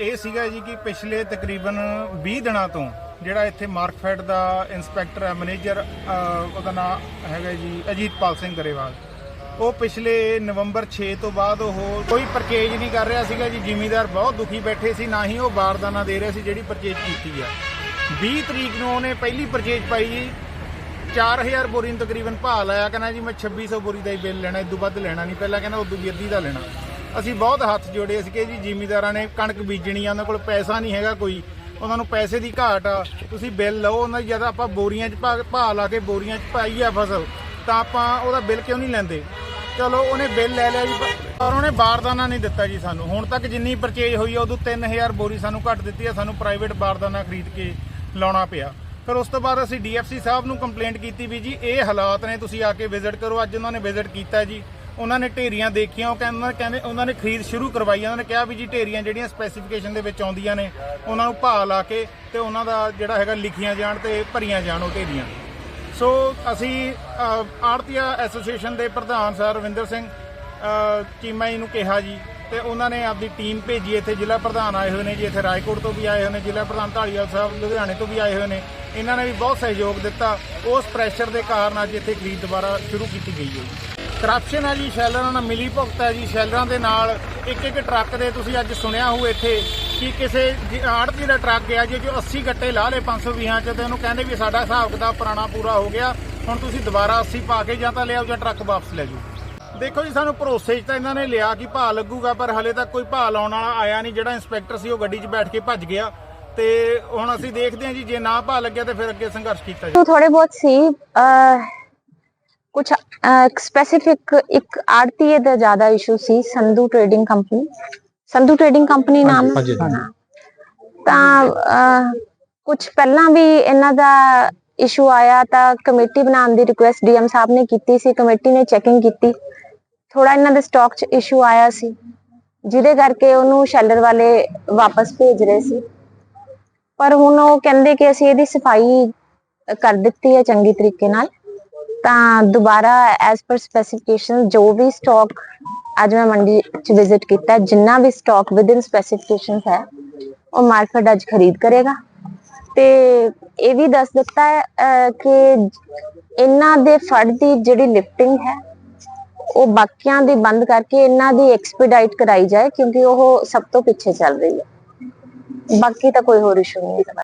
ਇਹ ਸੀਗਾ ਜੀ ਕਿ ਪਿਛਲੇ ਤਕਰੀਬਨ 20 ਦਿਨਾਂ ਤੋਂ ਜਿਹੜਾ ਇੱਥੇ ਮਾਰਕਫੈਡ ਦਾ ਇਨਸਪੈਕਟਰ ਹੈ, ਮੈਨੇਜਰ ਉਹਦਾ ਨਾਮ ਹੈਗਾ ਜੀ ਅਜੀਤਪਾਲ ਸਿੰਘ ਗਰੇਵਾਲ। ਉਹ ਪਿਛਲੇ ਨਵੰਬਰ 6 ਤੋਂ ਬਾਅਦ ਉਹ ਕੋਈ ਪਰਚੇਜ ਨਹੀਂ ਕਰ ਰਿਹਾ ਸੀਗਾ ਜੀ। ਜ਼ਿਮੀਦਾਰ ਬਹੁਤ ਦੁਖੀ ਬੈਠੇ ਸੀ, ਨਾ ਹੀ ਉਹ ਬਾਰਦਾਨਾ ਦੇ ਰਿਹਾ ਸੀ ਜਿਹੜੀ ਪਰਚੇਜ ਕੀਤੀ ਆ। 20 ਤਰੀਕ ਨੂੰ ਉਹਨੇ ਪਹਿਲੀ ਪਰਚੇਜ ਪਾਈ ਜੀ। 4000 ਬੋਰੀ ਨੂੰ ਤਕਰੀਬਨ ਭਾਅ ਲਾਇਆ, ਕਹਿੰਦਾ ਜੀ ਮੈਂ 2600 ਬੋਰੀ ਦਾ ਹੀ ਬਿੱਲ ਲੈਣਾ ਇਦੋਂ ਵੱਧ ਲੈਣਾ ਨਹੀਂ, ਪਹਿਲਾਂ ਕਹਿੰਦਾ ਉਦੋਂ ਵੀ ਅੱਧੀ ਦਾ ਲੈਣਾ। ਅਸੀਂ ਬਹੁਤ ਹੱਥ ਜੋੜੇ ਸੀ ਕਿ ਜੀ, ਜ਼ਿਮੀਦਾਰਾਂ ਨੇ ਕਣਕ ਬੀਜਣੀ ਆ, ਉਹਨਾਂ ਕੋਲ ਪੈਸਾ ਨਹੀਂ ਹੈਗਾ ਕੋਈ। ਉਹਨਾਂ ਨੂੰ ਪੈਸੇ ਦੀ ਘਾਟ ਆ। ਤੁਸੀਂ ਬਿੱਲ ਲਓ, ਉਹਨਾਂ ਜਦ ਆਪਾਂ ਬੋਰੀਆਂ 'ਚ ਭਾ- ਭਾਅ ਲਾ ਕੇ ਬੋਰੀਆਂ 'ਚ ਪਾਈ ਆ ਫਸਲ, ਤਾਂ ਆਪਾਂ ਉਹਦਾ ਬਿੱਲ ਕਿਉਂ ਨਹੀਂ ਲੈਂਦੇ? ਚਲੋ, ਉਹਨੇ ਬਿੱਲ ਲੈ ਲਿਆ ਜੀ, ਪਰ ਉਹਨੇ ਬਾਰਦਾਨਾ ਨਹੀਂ ਦਿੱਤਾ ਜੀ ਸਾਨੂੰ। ਹੁਣ ਤੱਕ ਜਿੰਨੀ ਪਰਚੇਜ ਹੋਈ ਆ ਉਦੋਂ 3000 ਬੋਰੀ ਸਾਨੂੰ ਘੱਟ ਦਿੱਤੀ ਆ, ਸਾਨੂੰ ਪ੍ਰਾਈਵੇਟ ਬਾਰਦਾਨਾ ਖਰੀਦ ਕੇ ਲਾਉਣਾ ਪਿਆ। ਫਿਰ ਉਸ ਤੋਂ ਬਾਅਦ ਅਸੀਂ ਡੀਐਫਸੀ ਸਾਹਿਬ ਨੂੰ ਕੰਪਲੇਂਟ ਕੀਤੀ ਵੀ ਜੀ, ਇਹ ਹਾਲਾਤ ਨੇ, ਤੁਸੀਂ ਆ ਕੇ ਵਿਜ਼ਿਟ ਕਰੋ। ਅੱਜ ਉਹਨਾਂ ਨੇ ਵਿਜ਼ਿਟ ਕੀਤਾ ਜੀ। ਉਹਨਾਂ ਨੇ ਢੇਰੀਆਂ ਦੇਖੀਆਂ, ਉਹ ਕਹਿੰਦੇ ਕਹਿੰਦੇ ਉਹਨਾਂ ਨੇ ਖਰੀਦ ਸ਼ੁਰੂ ਕਰਵਾਈ, ਉਹਨਾਂ ਨੇ ਕਿਹਾ ਵੀ ਜੀ ਢੇਰੀਆਂ ਜਿਹੜੀਆਂ ਸਪੈਸੀਫਿਕੇਸ਼ਨ ਦੇ ਵਿੱਚ ਆਉਂਦੀਆਂ ਨੇ, ਉਹਨਾਂ ਨੂੰ ਭਾਅ ਲਾ ਕੇ ਤੇ ਉਹਨਾਂ ਦਾ ਜਿਹੜਾ ਹੈਗਾ ਲਿਖੀਆਂ ਜਾਣ ਤੇ ਭਰੀਆਂ ਜਾਣ ਉਹ ਢੇਰੀਆਂ। ਸੋ ਅਸੀਂ ਆੜਤੀਆ ਐਸੋਸੀਏਸ਼ਨ ਦੇ ਪ੍ਰਧਾਨ ਸਰ ਰਵਿੰਦਰ ਸਿੰਘ ਚੀਮਾ ਜੀ ਨੂੰ ਕਿਹਾ ਜੀ ਤੇ ਉਹਨਾਂ ਨੇ ਆਪਦੀ ਟੀਮ ਭੇਜੀ, ਇੱਥੇ ਜ਼ਿਲ੍ਹਾ ਪ੍ਰਧਾਨ ਆਏ ਹੋਏ ਨੇ ਜੀ, ਇੱਥੇ ਰਾਏਕੋਟ ਤੋਂ ਵੀ ਆਏ ਹੋਏ ਨੇ, ਜ਼ਿਲ੍ਹਾ ਪ੍ਰਧਾਨ ਢਾਲੀਵਾਲ ਸਾਹਿਬ, ਲੁਧਿਆਣੇ ਤੋਂ ਵੀ ਆਏ ਹੋਏ ਨੇ। ਇਹਨਾਂ ਨੇ ਵੀ ਬਹੁਤ ਸਹਿਯੋਗ ਦਿੱਤਾ। ਉਸ ਪ੍ਰੈਸ਼ਰ ਦੇ ਕਾਰਨ ਅੱਜ ਇੱਥੇ ਖਰੀਦ ਦੁਬਾਰਾ ਸ਼ੁਰੂ ਕੀਤੀ ਗਈ ਹੈ ਜੀ। ਕਰਪਸ਼ਨ ਹੈ ਜੀ ਸੈਲਰਾਂ ਨਾਲ ਮਿਲੀ ਭੁਗਤ ਹੈ ਜੀ, ਸੈਲਰਾਂ ਦੇ ਨਾਲ ਇੱਕ ਇੱਕ ਟਰੱਕ ਦੇ ਤੁਸੀਂ ਅੱਜ ਸੁਣਿਆ ਹੋਊ ਇੱਥੇ ਕਿ ਕਿਸੇ ਆੜਤੀ ਦਾ ਟਰੱਕ ਗਿਆ ਜੀ, ਜੋ 80 ਗੱਟੇ ਲਾ ਲੇ 520 ਚ ਤੇ ਉਹਨੂੰ ਕਹਿੰਦੇ ਵੀ ਸਾਡਾ ਹਿਸਾਬ ਕਿਤਾਬ ਪੁਰਾਣਾ ਪੂਰਾ ਹੋ ਗਿਆ, ਹੁਣ ਤੁਸੀਂ ਦੁਬਾਰਾ 80 ਪਾ ਕੇ ਜਾਂ ਤਾਂ ਲਿਆ ਜਾਂ ਟਰੱਕ ਵਾਪਸ ਲੈ ਜਾਓ। ਦੇਖੋ ਜੀ, ਸਾਨੂੰ ਭਰੋਸੇ 'ਚ ਤਾਂ ਇਹਨਾਂ ਨੇ ਲਿਆ ਕਿ ਭਾਅ ਲੱਗੂਗਾ, ਪਰ ਹਲੇ ਤੱਕ ਕੋਈ ਭਾਅ ਲਾਉਣ ਵਾਲਾ ਆਇਆ ਨਹੀਂ, ਜਿਹੜਾ ਇੰਸਪੈਕਟਰ ਸੀ ਉਹ ਗੱਡੀ 'ਚ ਬੈਠ ਕੇ ਭੱਜ ਗਿਆ ਤੇ ਹੁਣ ਅਸੀਂ ਦੇਖਦੇ ਹਾਂ ਜੀ, ਜੇ ਨਾ ਭਾਅ ਲੱਗਿਆ ਤੇ ਫਿਰ ਅੱਗੇ ਸੰਘਰਸ਼ ਕੀਤਾ ਜਾਊ। ਥੋੜੇ ਬਹੁਤ ਸੀ कुछ स्पेसिफिक ਇੱਕ ਆੜਤੀਏ ਦਾ ਜ਼ਿਆਦਾ ਇਸ਼ੂ ਸੀ Sandhu trading company Sandhu trading company ਨਾਮ ਹਾਂਜੀ, ਹਾਂਜੀ। ਹਾਂ। ਤਾਂ ਕੁਝ ਪਹਿਲਾਂ ਵੀ ਇਹਨਾਂ ਦਾ ਇਸ਼ੂ ਆਇਆ ਤਾਂ ਕਮੇਟੀ ਬਣਾਉਣ ਦੀ ਰਿਕੁਐਸਟ ਡੀਐਮ ਸਾਹਿਬ ਨੇ ਕੀਤੀ ਸੀ ਕਮੇਟੀ ਨੇ ਚੈਕਿੰਗ ਕੀਤੀ ਥੋੜਾ ਇਹਨਾਂ ਦੇ ਸਟਾਕ 'ਚ ਇਸ਼ੂ ਆਇਆ ਸੀ ਜਿਹਦੇ ਕਰਕੇ ਉਹਨੂੰ ਸ਼ੈਲਰ ਵਾਲੇ ਵਾਪਸ ਭੇਜ ਰਹੇ ਸੀ ਪਰ ਹੁਣ ਉਹ ਕਹਿੰਦੇ ਕਿ ਅਸੀਂ ਇਹਦੀ ਸਫਾਈ ਕਰ ਦਿੱਤੀ ਹੈ ਚੰਗੀ ਤਰੀਕੇ ਨਾਲ ਤਾਂ ਦੁਬਾਰਾ ਐਸ ਪਰ ਸਪੈਸੀਫਿਕੇਸ਼ਨ ਜੋ ਵੀ ਸਟਾਕ ਅੱਜ ਮੈਂ ਮੰਡੀ ਚ ਵਿਜ਼ਿਟ ਕੀਤਾ, ਜਿੰਨਾ ਵੀ ਸਟਾਕ ਵਿਦਿਨ ਸਪੈਸੀਫਿਕੇਸ਼ਨਸ ਹੈ, ਉਹ ਮਾਰਕੀਟ ਅੱਜ ਖਰੀਦ ਕਰੇਗਾ। ਤੇ ਇਹ ਵੀ ਦੱਸ ਦਿੱਤਾ ਹੈ ਕਿ ਇਹਨਾਂ ਦੇ ਫੜ ਦੀ ਜਿਹੜੀ ਲਿਫਟਿੰਗ ਹੈ, ਉਹ ਬਾਕੀਆਂ ਦੀ ਬੰਦ ਕਰਕੇ ਇਹਨਾਂ ਦੀ ਐਕਸਪੀਡਾਈਟ ਕਰਾਈ ਜਾਏ, ਕਿਉਂਕਿ ਉਹ ਸਭ ਤੋਂ ਪਿੱਛੇ ਚੱਲ ਰਹੀ ਹੈ। ਬਾਕੀ ਤਾਂ ਕੋਈ ਹੋਰ ਇਸ਼ੂ ਨਹੀਂ ਹੈ।